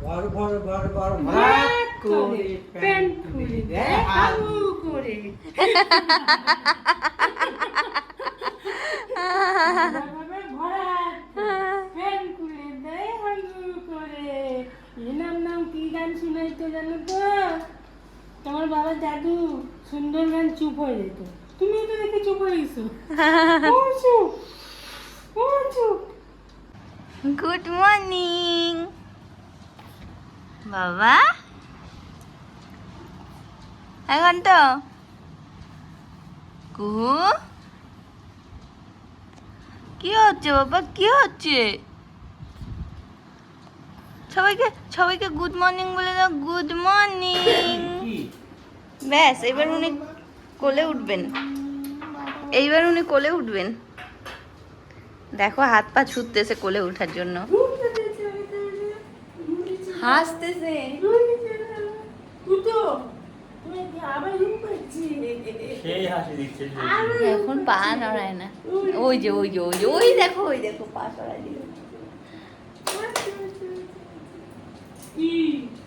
ভর ভর ভর ভাত ভাত করে প্যান্ট খুলে দেয়। হাবু করে। তোমার বাবা জাদু সুন্দর গান চুপ হয়ে যেত। তুমি তো দেখে চুপ হয়ে গেছো। চুপ চুপ। গুড মর্নিং বাবা। এখন তো কুহু। কি হচ্ছে বাবা? কি হচ্ছে? সবাইকে সবাইকে গুড মর্নিং বলে দাও। গুড মর্নিং ব্যাস এবার উনি কোলে উঠবেন। এইবার উনি কোলে উঠবেন। দেখো হাত পা ছুটতেছে কোলে ওঠার জন্য। হাসতেছে। এখন পা নড়ায় না। ওই যে ওই যে ওই যে ওই দেখো ওই দেখো পা সরাই দিল।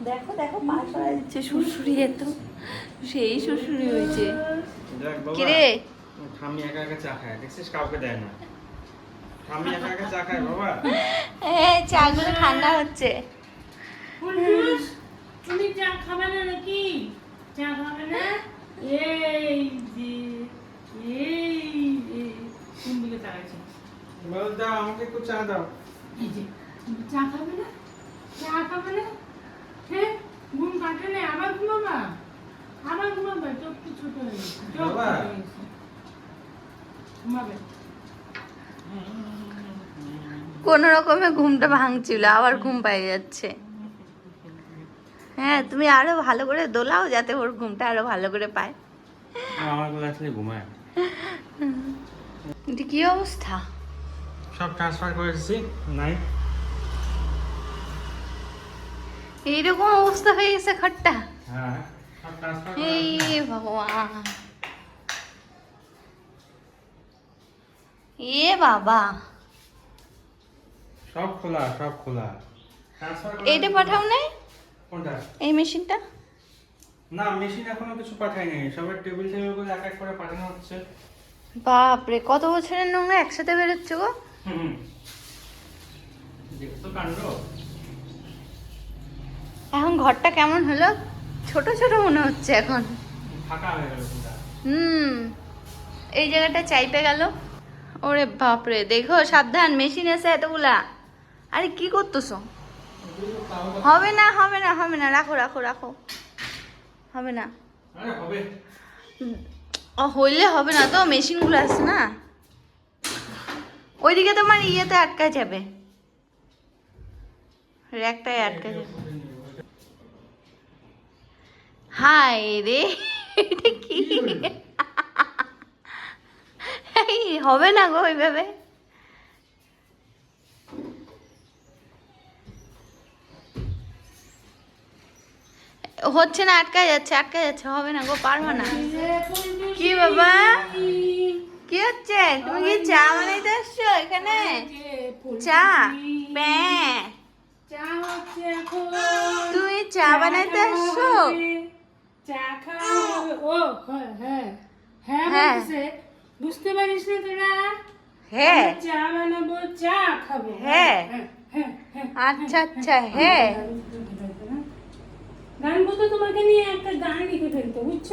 দেখো দেখো পা সরাই দিচ্ছে সুরসুরি এত। সেই সুরসুরি হয়েছে। কিরে ঠাম্মি একা একা চা খায় দেখছিস? কাউকে দেয় না। একা একা চা খায় বাবা। হ্যাঁ চাগুলো ঠান্ডা হচ্ছে। ফুলটুস, তুমি চা খাবে না নাকি? চা খাবে না? এই যে এই কোন দিকে তাকাচ্ছি বল দাও আমাকে একটু চা দাও। এই যে তুমি চা খাবে না? চা খাবে না? হ্যাঁ ঘুম কাটে না? আবার ঘুমাবা? আবার ঘুমাবে? চোখ তো ছোট হয়ে গেছে চোখ ঘুমাবে? কোন রকমে ঘুমটা ভাঙছিল আবার ঘুম পেয়ে যাচ্ছে। হ্যাঁ তুমি আরও ভালো করে দোলাও যাতে ওর ঘুমটা আরও ভালো করে পায়। আমারগুলো আসলে ঘুমায়। এটা কি অবস্থা? সব ট্রান্সফার নাই। এইরকম অবস্থা হয়ে গেছে ঘরটা? হ্যাঁ সব এই ভগবান। এ বাবা। সব খোলা সব খোলা। এইটা পাঠাও নাই? কোনটা? এই মেশিনটা? না মেশিন এখনও কিছু সবার টেবিল টেবিল করে এক এক করে পাঠানো হচ্ছে। বাপরে কত বছরের নোংরা একসাথে বেরোচ্ছে গো? হুম দেখছ কাণ্ড। এখন ঘরটা কেমন হলো? ছোট ছোট মনে হচ্ছে এখন। ফাঁকা হয়ে গেল হুম। এই জায়গাটা চাইপে গেল। ওরে বাপরে দেখো সাবধান মেশিন এসে এতগুলা। আরে কি করতেছো? হবে না হবে না হবে না রাখো রাখো রাখো। হবে না। হইলে হবে না তো মেশিনগুলো আছে না। ওইদিকে তোমার ইয়েতে আটকা যাবে। র্যাকটায় আটকা যাবে। হাই রে এটা কি? হবে না গো ওইভাবে। হচ্ছে না আটকা যাচ্ছে আটকা যাচ্ছে হবে না গো পারব না। কি বাবা? কি হচ্ছে? তুমি কি চা বানাইতে আসছো এখানে? চা? প্যাঁ। তুমি চা বানাইতে আসছো? হ্যাঁ। বলছে বুঝতে পারিস না তোরা চা বানাবো চা খাব হ্যাঁ। হ্যাঁ। আচ্ছা আচ্ছা হ্যাঁ। গান বলতে তোমাকে নিয়ে একটা গান লিখে ফেলতো বুঝছ?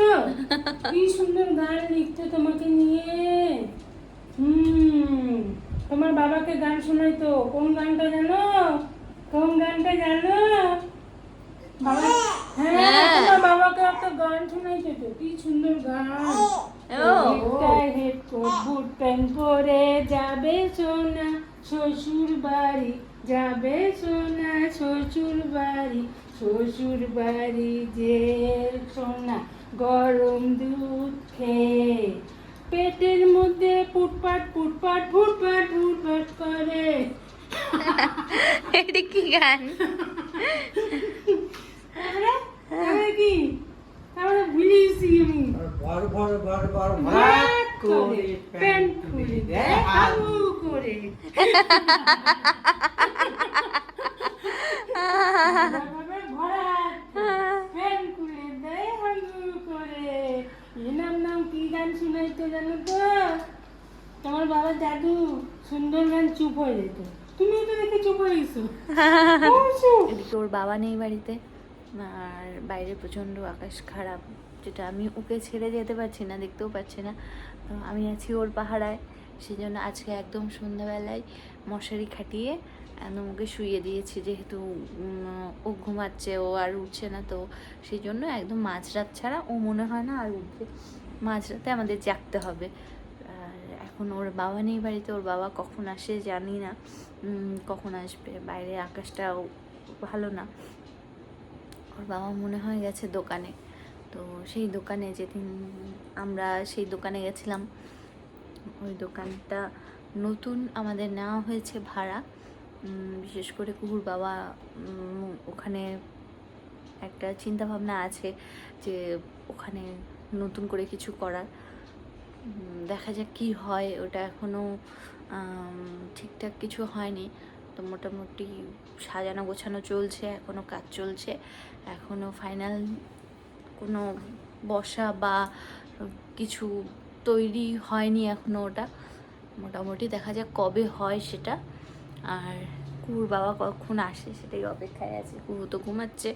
কি সুন্দর গান লিখতো তোমাকে নিয়ে। হুম তোমার বাবাকে গান শোনাইতো। কোন গানটা জানো? কোন গানটা জানো? বাবা হ্যাঁ হ্যাঁ। তোমার বাবাকে একটা গান শোনাইতো তো কি সুন্দর গান। হেড কোট বুট প্যান্ট পরে যাবে সোনা শ্বশুর বাড়ি যাবে সোনা শ্বশুর বাড়ি শ্বশুর বাড়ি যে সোনা গরম দুধ খেয়ে। পেটের মধ্যে পুটপাট পুটপাট ফুটপাট ফুটপাট করে। এটা কি গান? তারপরে কি? তারপরে ভুলে গেছি আমি করে প্যান্ট খুলে দেয় তোমার বাবা জাদু সুন্দর গান চুপ হয়ে চুপ ওর বাবা নেই বাড়িতে, আর বাইরে প্রচণ্ড আকাশ খারাপ, যেটা আমি ওকে ছেড়ে যেতে পারছি না, দেখতেও পাচ্ছি না। আমি আছি ওর পাহারায়। সেই জন্য আজকে একদম সন্ধ্যাবেলায় মশারি খাটিয়ে একদম শুইয়ে দিয়েছি, যেহেতু ও ঘুমাচ্ছে, ও আর উঠছে না তো সেই জন্য একদম মাঝরাত ছাড়া ও মনে হয় না আর উঠবে। মাঝরাতে আমাদের জাগতে হবে। আর এখন ওর বাবা নেই বাড়িতে, ওর বাবা কখন আসে জানি না কখন আসবে, বাইরে আকাশটাও ভালো না। ওর বাবা মনে হয় গেছে দোকানে। তো সেই দোকানে যেদিন আমরা সেই দোকানে গেছিলাম ওই দোকানটা নতুন আমাদের নেওয়া হয়েছে ভাড়া। বিশেষ করে কুকুর বাবা ওখানে একটা চিন্তা ভাবনা আছে যে ওখানে নতুন করে কিছু করার। দেখা যাক কি হয়, ওটা এখনও ঠিকঠাক কিছু হয়নি। তো মোটামুটি সাজানো গোছানো চলছে এখনও কাজ চলছে। এখনও ফাইনাল কোনো বসা বা কিছু তৈরি হয়নি এখনও ওটা। মোটামুটি দেখা যাক কবে হয় সেটা। আর কুর বাবা কখন আসে সেটাই অপেক্ষায় আছে। কুকুর তো ঘুমাচ্ছে।